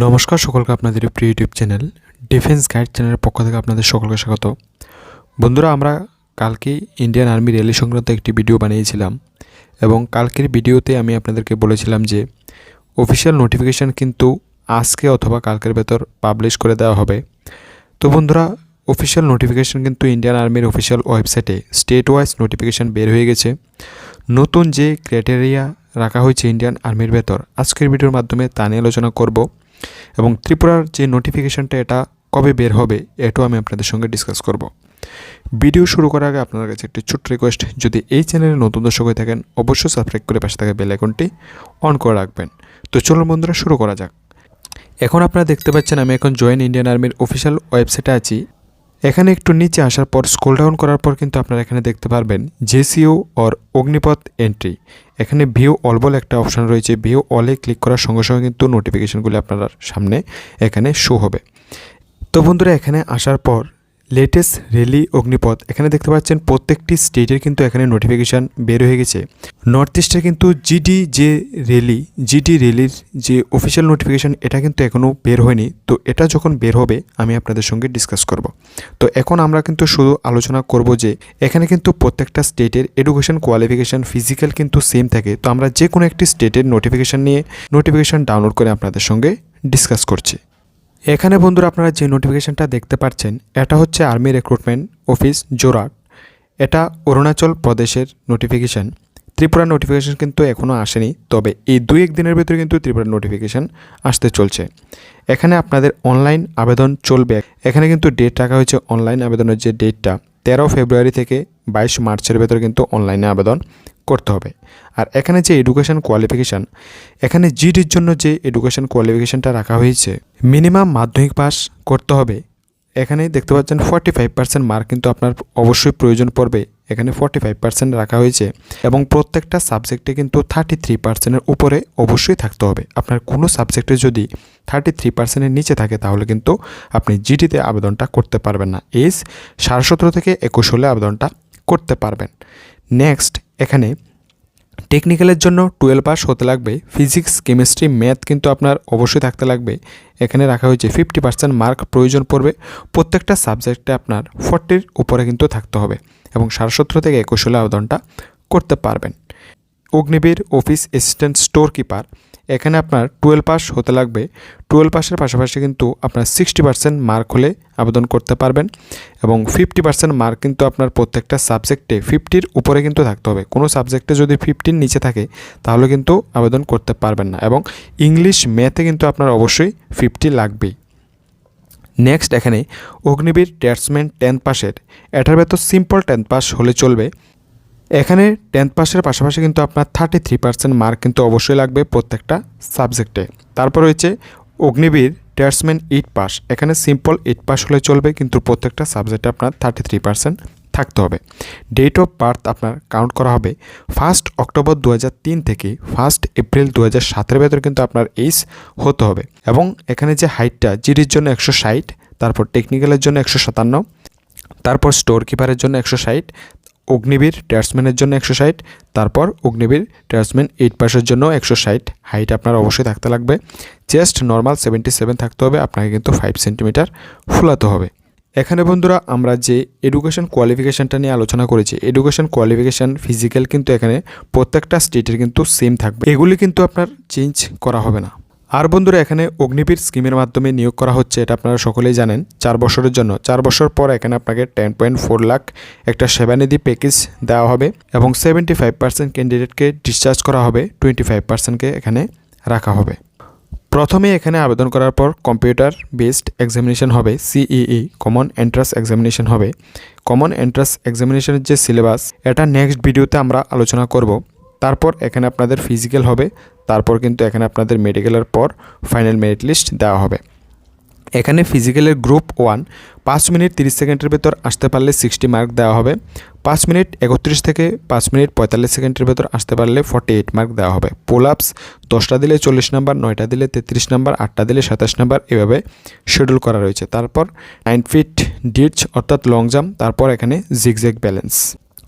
নমস্কার, সকলকে আপনাদের প্রিয় ইউটিউব চ্যানেল ডিফেন্স গাইড চ্যানেলের পক্ষ থেকে আপনাদের সকলকে স্বাগত। বন্ধুরা, আমরা কালকেই ইন্ডিয়ান আর্মি র্যালি সংক্রান্ত একটি ভিডিও বানিয়েছিলাম এবং কালকের ভিডিওতে আমি আপনাদেরকে বলেছিলাম যে অফিসিয়াল নোটিফিকেশান কিন্তু আজকে অথবা কালকের ভেতর পাবলিশ করে দেওয়া হবে। তো বন্ধুরা, অফিসিয়াল নোটিফিকেশান কিন্তু ইন্ডিয়ান আর্মির অফিসিয়াল ওয়েবসাইটে স্টেট ওয়াইজ নোটিফিকেশান বের হয়ে গেছে। নতুন যে ক্রাইটেরিয়া রাখা হয়েছে ইন্ডিয়ান আর্মির ভেতর, আজকের ভিডিওর মাধ্যমে তা নিয়ে আলোচনা করব। এবং ত্রিপুরার যে নোটিফিকেশানটা এটা কবে বের হবে, এটাও আমি আপনাদের সঙ্গে ডিসকাস করব। ভিডিও শুরু করার আগে আপনার কাছে একটি ছোট্ট রিকোয়েস্ট যদি এই চ্যানেলে নতুন দর্শক হয়ে থাকেন, অবশ্যই সাবস্ক্রাইব করে পাশে থাকা বেল আইকনটি অন করে রাখবেন। তো চলুন বন্ধুরা, শুরু করা যাক। এখন আপনারা দেখতে পাচ্ছেন, আমি এখন জয়েন ইন্ডিয়ান আর্মির অফিসিয়াল ওয়েবসাইটে আছি। এখানে একটু নিচে আসার পর স্কোল ডাউন করার পর কিন্তু আপনারা এখানে দেখতে পারবেন জেসিও অর অগ্নিপথ এন্ট্রি এখানে ভিউ অল বল একটা অপশান রয়েছে। ভিউ অলে ক্লিক করার সঙ্গে সঙ্গে কিন্তু নোটিফিকেশনগুলি আপনার সামনে এখানে শো হবে। তো বন্ধুরা, এখানে আসার পর লেটেস্ট রেলি অগ্নিপথ এখানে দেখতে পাচ্ছেন প্রত্যেকটি স্টেটের কিন্তু এখানে নোটিফিকেশান বের হয়ে গেছে। নর্থ ইস্টে কিন্তু জিডি যে রেলি জিডি রেলির যে অফিসিয়াল নোটিফিকেশান এটা কিন্তু এখনও বের হয়নি। তো এটা যখন বের হবে, আমি আপনাদের সঙ্গে ডিসকাস করব। তো এখন আমরা কিন্তু শুধু আলোচনা করব যে, এখানে কিন্তু প্রত্যেকটা স্টেটের এডুকেশন কোয়ালিফিকেশান ফিজিক্যাল কিন্তু সেম থাকে। তো আমরা যে কোনো একটি স্টেটের নোটিফিকেশান নিয়ে নোটিফিকেশান ডাউনলোড করে আপনাদের সঙ্গে ডিসকাস করছি। এখানে বন্ধুরা আপনারা যে নোটিফিকেশানটা দেখতে পাচ্ছেন, এটা হচ্ছে আর্মি রিক্রুটমেন্ট অফিস জোরাট এটা অরুণাচল প্রদেশের নোটিফিকেশান ত্রিপুরা নোটিফিকেশান কিন্তু এখনও আসেনি, তবে এই দুই এক দিনের ভিতরে কিন্তু ত্রিপুরার নোটিফিকেশান আসতে চলছে। এখানে আপনাদের অনলাইন আবেদন চলবে। এখানে কিন্তু ডেট রাখা হয়েছে অনলাইন আবেদনের যে ডেটটা তেরো ফেব্রুয়ারি থেকে বাইশ মার্চের ভেতরে কিন্তু অনলাইনে আবেদন। করতে হবে। আর এখানে যে এডুকেশন কোয়ালিফিকেশান এখানে জিডির জন্য যে এডুকেশন কোয়ালিফিকেশানটা রাখা হয়েছে মিনিমাম মাধ্যমিক পাস করতে হবে। এখানে দেখতে পাচ্ছেন ফর্টি ফাইভ পার্সেন্ট মার্ক কিন্তু আপনার অবশ্যই প্রয়োজন পড়বে। এখানে ফর্টি ফাইভ পার্সেন্ট রাখা হয়েছে এবং প্রত্যেকটা সাবজেক্টে কিন্তু থার্টি থ্রি পার্সেন্টের উপরে অবশ্যই থাকতে হবে। আপনার কোনো সাবজেক্টে যদি থার্টি থ্রি পার্সেন্টের নিচে থাকে তাহলে কিন্তু আপনি জিডিতে আবেদনটা করতে পারবেন না। এজ সাড়ে সতেরো থেকে একুশ হলে আবেদনটা করতে পারবেন। নেক্সট এখানে টেকনিক্যালের জন্য টুয়েলভ পাস হতে লাগবে। ফিজিক্স কেমিস্ট্রি ম্যাথ কিন্তু আপনার অবশ্যই থাকতে লাগবে। এখানে রাখা হয়েছে ফিফটি পার্সেন্ট মার্ক প্রয়োজন পড়বে। প্রত্যেকটা সাবজেক্টে আপনার ফর্টির উপরে কিন্তু থাকতে হবে এবং সাড়ে থেকে একুশ হলে আবেদনটা করতে পারবেন। Agniveer office assistant store keeper এখানে আপনার টুয়েলভ পাস হতে লাগবে। টুয়েলভ পাসের পাশাপাশি কিন্তু আপনার সিক্সটি পার্সেন্ট মার্ক হলে আবেদন করতে পারবেন এবং ফিফটি পার্সেন্ট মার্ক কিন্তু আপনার প্রত্যেকটা সাবজেক্টে ফিফটির উপরে কিন্তু থাকতে হবে। কোনো সাবজেক্টে যদি ফিফটির নিচে থাকে, তাহলে কিন্তু আবেদন করতে পারবেন না এবং ইংলিশ ম্যাথে কিন্তু আপনার অবশ্যই ফিফটি লাগবেই। নেক্সট এখানে অগ্নিবীর ট্যাটসম্যান টেন্থ পাসের। এটার ভেতর সিম্পল টেন্থ পাস হলে চলবে। এখানে টেন্থ পাসের পাশাপাশি কিন্তু আপনার থার্টি থ্রি পার্সেন্ট মার্ক কিন্তু অবশ্যই লাগবে প্রত্যেকটা সাবজেক্টে তারপর রয়েছে অগ্নিবীর ট্যাটসম্যান এইট পাস এখানে সিম্পল এইট পাস হলে চলবে, কিন্তু প্রত্যেকটা সাবজেক্টে আপনার থার্টি থ্রি পার্সেন্ট থাকতে হবে। ডেট অফ বার্থ আপনার কাউন্ট করা হবে ফার্স্ট অক্টোবর দু থেকে ফার্স্ট এপ্রিল দু হাজার সাতের ভেতর কিন্তু আপনার এইজ হতে হবে। এবং এখানে যে হাইটটা জিডির জন্য একশো ষাট, তারপর টেকনিক্যালের জন্য একশো সাতান্ন, তারপর স্টোর কিপারের জন্য একশো ষাট অগ্নিবীর ট্যাটসম্যানের জন্য একশো ষাট, তারপর অগ্নিবীর ট্যাটসম্যান এইট পাসের জন্য একশো ষাট। হাইট আপনার অবশ্যই থাকতে লাগবে। চেস্ট নর্মাল সেভেন্টি সেভেন থাকতে হবে, আপনাকে কিন্তু ফাইভ সেন্টিমিটার ফুলাতে হবে। এখানে বন্ধুরা, আমরা যে এডুকেশন কোয়ালিফিকেশানটা নিয়ে আলোচনা করেছি, এডুকেশন কোয়ালিফিকেশান ফিজিক্যাল কিন্তু এখানে প্রত্যেকটা স্টেটের কিন্তু সেম থাকবে। এগুলি কিন্তু আপনার চেঞ্জ করা হবে না। আর বন্ধুরা, এখানে অগ্নিবীর স্কিমের মাধ্যমে নিয়োগ করা হচ্ছে, এটা আপনারা সকলেই জানেন। চার বছরের জন্য। চার বছর পর এখানে আপনাকে টেন পয়েন্ট ফোর লাখ একটা সেবানিধি প্যাকেজ দেওয়া হবে এবং সেভেন্টি ফাইভ পার্সেন্ট ক্যান্ডিডেটকে ডিসচার্জ করা হবে টোয়েন্টি ফাইভ পার্সেন্টকে এখানে রাখা হবে। প্রথমে এখানে আবেদন করার পর কম্পিউটার বেসড এক্সামিনেশন হবে সিইই কমন এন্ট্রান্স এক্সামিনেশন হবে। কমন এন্ট্রান্স এক্সামিনেশনের যে সিলেবাস এটা নেক্সট ভিডিওতে আমরা আলোচনা করব। তারপর এখানে আপনাদের ফিজিক্যাল হবে, তারপর কিন্তু এখানে আপনাদের মেডিকেলের পর ফাইনাল মেরিট লিস্ট দেওয়া হবে। এখানে ফিজিক্যালের গ্রুপ ওয়ান পাঁচ মিনিট তিরিশ সেকেন্ডের ভেতর আসতে পারলে সিক্সটি মার্ক দেওয়া হবে, পাঁচ মিনিট একত্রিশ থেকে পাঁচ মিনিট পঁয়তাল্লিশ সেকেন্ডের ভেতর আসতে পারলে ফর্টি এইট মার্ক দেওয়া হবে। পোল আপস দশটা দিলে চল্লিশ নাম্বার নয়টা দিলে তেত্রিশ নাম্বার আটটা দিলে সাতাশ নাম্বার এভাবে শিডিউল করা রয়েছে। তারপর নাইন ফিট ডিটস অর্থাৎ লং জাম্প তারপর এখানে জিগজ্যাগ ব্যালেন্স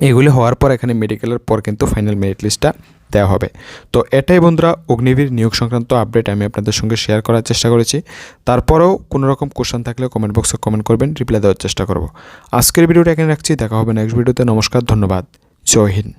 এগুলি হওয়ার পর এখানে মেডিকেলের পর কিন্তু ফাইনাল মেরিট লিস্টটা দেওয়া হবে। তো এটাই বন্ধুরা অগ্নিবীর নিয়োগ সংক্রান্ত আপডেট আমি আপনাদের সঙ্গে শেয়ার করার চেষ্টা করেছি। তারপরেও কোনো রকম কোশ্চেন থাকলে কমেন্ট বক্সে কমেন্ট করবেন রিপ্লাই দেওয়ার চেষ্টা করব। আজকের ভিডিওটা এখানে রাখছি, দেখা হবে নেক্সট ভিডিওতে নমস্কার, ধন্যবাদ, জয় হিন্দ।